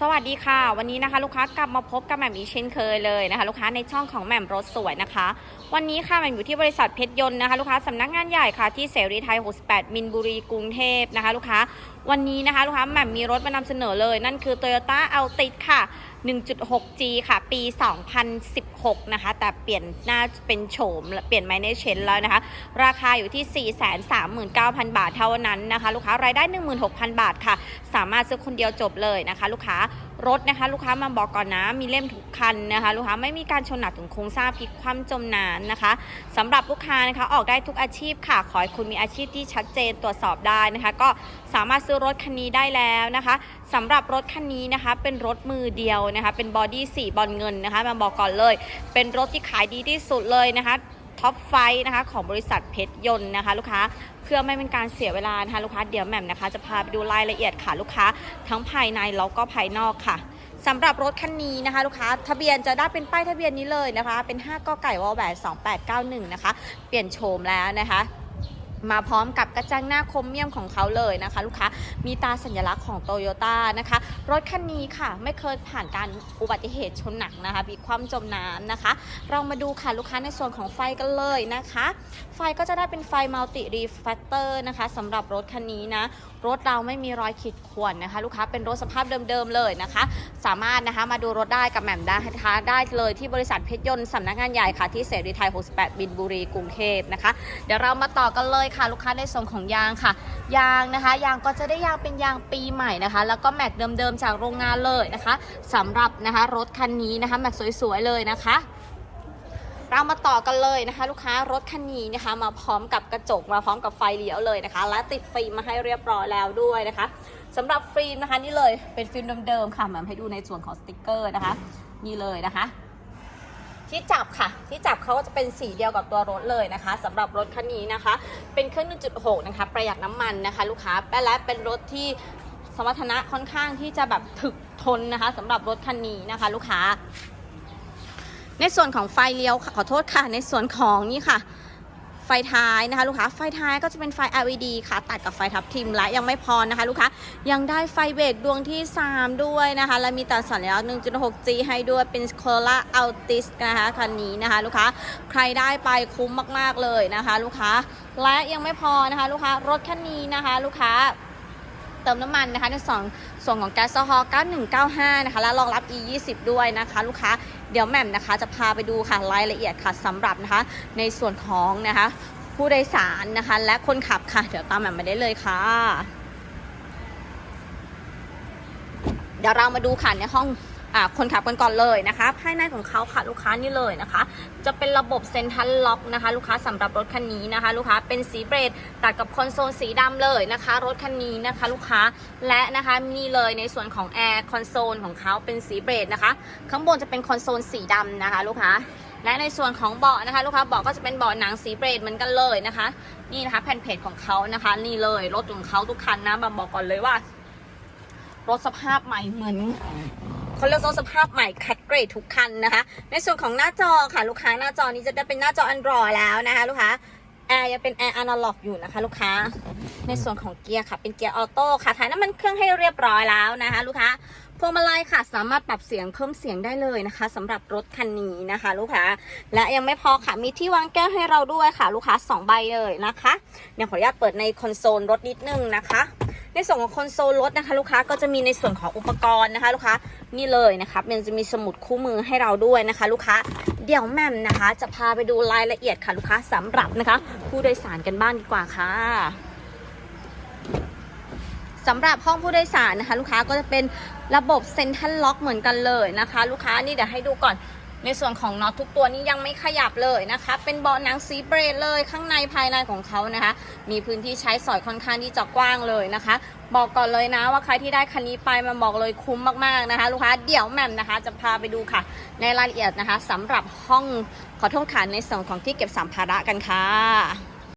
สวัสดีค่ะ วันนี้นะคะลูกค้ากลับมาพบกับแหม่มอีกเช่นเคยเลยนะคะ ลูกค้าในช่องของแหม่มรถสวยนะคะวันนี้ค่ะแม่มอยู่ที่บริษัทเพชรยนต์นะคะลูกค้าสำนักงานใหญ่ค่ะที่เสรีไทย 68 มินบุรีกรุงเทพนะคะลูกค้าวันนี้นะคะลูกค้าแหม่มมีรถมานำเสนอเลย นั่นคือ Toyota Altis ค่ะ 1.6G ค่ะ ปี 2016 นะคะ แต่เปลี่ยนหน้าเป็นโฉม เปลี่ยนไมเนเชนแล้วนะคะ ราคาอยู่ที่ 439,000 บาทเท่านั้นนะคะ ลูกค้ารายได้ 16,000 บาทค่ะ สามารถซื้อคนเดียวจบเลยนะคะ ลูกค้า รถนะคะ ลูกค้ามาบอกก่อนนะ มีเล่มทุกคันนะคะ ลูกค้าไม่มีการชนหนักถึงโครงสร้างพลิกคว่ำจมนานนะคะสำหรับลูกค้านะคะออกได้ทุกอาชีพค่ะ ขอให้คุณมีอาชีพที่ชัดเจนตรวจสอบได้นะคะ ก็สามารถซื้อรถคันนี้ได้แล้วนะคะสำหรับรถคันนี้นะคะ เป็นรถมือเดียวนะคะ เป็นบอดี้สีบอลเงินนะคะ มาบอกก่อนเลย เป็นรถที่ขายดีที่สุดเลยนะคะ ท็อปไฟนะคะของบริษัทเพชรยนต์นะคะ ลูกค้าเพื่อไม่เป็นการเสียเวลานะคะลูกค้าเดี๋ยวแหม่มนะคะ จะพาไปดูรายละเอียดค่ะลูกค้าทั้งภายในแล้วก็ภายนอกค่ะสำหรับรถคันนี้นะคะ ลูกค้าทะเบียนจะได้เป็นป้ายทะเบียนนี้เลยนะคะ เป็น 5กไก่วอลแหวน2891 นะคะ เปลี่ยนโฉมแล้วนะคะ มาพร้อมกับกระจังหน้าคมเมี่ยมของเขาเลยนะคะ ลูกค้ามีตาสัญลักษณ์ของโตโยต้านะคะ รถคันนี้ค่ะ ไม่เคยผ่านการอุบัติเหตุชนหนักนะคะมีความจมน้ำนะคะ เรามาดูค่ะลูกค้าในส่วนของไฟกันเลยนะคะ ไฟก็จะได้เป็นไฟมัลติรีแฟ c เตอร์นะคะสำหรับรถคันนี้นะ รถเราไม่มีรอยขีดข่วนนะคะ ลูกค้าเป็นรถสภาพเดิมๆเลยนะคะ สามารถนะคะมาดูรถได้กับแหม่มได้นะคะได้เลยที่บริษัทเพชรยนต์สำนักงานใหญ่ค่ะที่เสรีไทย 68 บินบุรีกรุงเทพนะคะ เดี๋ยวเรามาต่อกันเลยค่ะลูกค้าในส่วนของยางค่ะ ยางนะคะ ยางก็จะได้ยางเป็นยางปีใหม่นะคะ แล้วก็แม็กเดิมๆจากโรงงานเลยนะคะสำหรับนะคะรถคันนี้นะคะแม็กสวยๆเลยนะคะเรามาต่อกันเลยนะคะ ลูกค้ารถคันนี้นะคะ มาพร้อมกับกระจกมาพร้อมกับไฟเลี้ยวเลยนะคะ และติดฟิล์มมาให้เรียบร้อยแล้วด้วยนะคะสำหรับฟิล์มนะคะนี่เลยเป็นฟิล์มเดิมๆค่ะมาให้ดูในส่วนของสติกเกอร์นะคะ นี่เลยนะคะ ที่จับค่ะ ที่จับเขาก็จะเป็นสีเดียวกับตัวรถเลยนะคะสำหรับรถคันนี้นะคะ เป็นเครื่อง1.6นะคะ ประหยัดน้ำมันนะคะ ลูกค้าและเป็นรถที่สมรรถนะค่อนข้างที่จะแบบถึกทนนะคะสำหรับรถคันนี้นะคะ ลูกค้า ในส่วนของไฟเลี้ยวขอโทษค่ะ ในส่วนของนี่ค่ะ ไฟท้ายนะคะลูกค้าไฟท้ายก็จะเป็นไฟ LED ค่ะ ตัดกับไฟทับทิมและยังไม่พอนะคะลูกค้ายังได้ไฟเบรกดวงที่ 3 ด้วยนะคะ และมีตัดสัญลักษณ์ 1.6G ให้ด้วยเป็น Corolla Altis นะคะคันนี้นะคะ ลูกค้าใครได้ไปคุ้มมากๆเลยนะคะ ลูกค้าและยังไม่พอนะคะ ลูกค้ารถคันนี้นะคะ ลูกค้าเติมน้ำมันนะคะในส่วนส่วนของแก๊สโซฮอล์9195 นะคะ และรองรับ E20 ด้วยนะคะ ลูกค้า เดี๋ยวแหม่มนะคะจะพาไปดูค่ะรายละเอียดค่ะสำหรับนะคะ ในส่วนของนะคะ ผู้โดยสารนะคะ และคนขับค่ะ เดี๋ยวตามแหม่มมาได้เลยค่ะ เดี๋ยวเรามาดูค่ะในห้อง คนขับกันก่อนเลยนะคะ ภายในของเขาค่ะลูกค้านี่เลยนะคะ จะเป็นระบบเซ็นทรัลล็อกนะคะ ลูกค้าสำหรับรถคันนี้นะคะ ลูกค้าเป็นสีเบรดตัดกับคอนโซลสีดำเลยนะคะ รถคันนี้นะคะ ลูกค้าและนะคะนี่เลยในส่วนของแอร์คอนโซลของเขาเป็นสีเบรดนะคะ ข้างบนจะเป็นคอนโซลสีดำนะคะ ลูกค้าและในส่วนของเบาะนะคะ ลูกค้าเบาะก็จะเป็นเบาะหนังสีเบรดเหมือนกันเลยนะคะ นี่นะคะแผ่นเพจของเขานะคะ นี่เลยรถของเขาทุกคันนะมบอกก่อนเลยว่า รถสภาพใหม่เหมือน เขาเรียกรถสภาพใหม่คัดเกรดทุกคันนะคะ ในส่วนของหน้าจอค่ะ ลูกค้าหน้าจอนี้จะได้เป็นหน้าจอ Android แล้วนะคะ ลูกค้าแอร์ยังเป็นแอร์อนาล็อกอยู่นะคะ ลูกค้า ในส่วนของเกียร์ค่ะ เป็นเกียร์ออโต้ค่ะถ่ายน้ำมันเครื่องให้เรียบร้อยแล้วนะคะ ลูกค้าพวงมาลัยค่ะ สามารถปรับเสียงเพิ่มเสียงได้เลยนะคะสำหรับรถคันนี้นะคะ ลูกค้า และยังไม่พอค่ะ มีที่วางแก้วให้เราด้วยค่ะ ลูกค้าสองใบเลยนะคะเดี๋ยวขออนุญาตเปิดในคอนโซลรถนิดนึงนะคะ ในส่วนของคอนโซลรถนะคะ ลูกค้าก็จะมีในส่วนของอุปกรณ์นะคะ ลูกค้านี่เลยนะคะมันจะมีสมุดคู่มือให้เราด้วยนะคะ ลูกค้าเดี๋ยวแม่มนะคะ จะพาไปดูรายละเอียดค่ะลูกค้าสำหรับนะคะ ผู้โดยสารกันบ้างดีกว่าค่ะสำหรับห้องผู้โดยสารนะคะ ลูกค้าก็จะเป็นระบบเซ็นทรัลล็อกเหมือนกันเลยนะคะ ลูกค้านี่เดี๋ยวให้ดูก่อน ในส่วนของน็อตทุกตัวนี้ยังไม่ขยับเลยนะคะ เป็นเบาะหนังสีเบรดเลยข้างในภายในของเขานะคะ มีพื้นที่ใช้สอยค่อนข้างที่จะกว้างเลยนะคะ บอกก่อนเลยนะว่าใครที่ได้คันนี้ไปมาบอกเลยคุ้มมากๆนะคะ ลูกค้าเดี๋ยวแหม่มนะคะ จะพาไปดูค่ะ ในรายละเอียดนะคะสำหรับห้องขอโทษค่ะในส่วนของที่เก็บสัมภาระกันค่ะ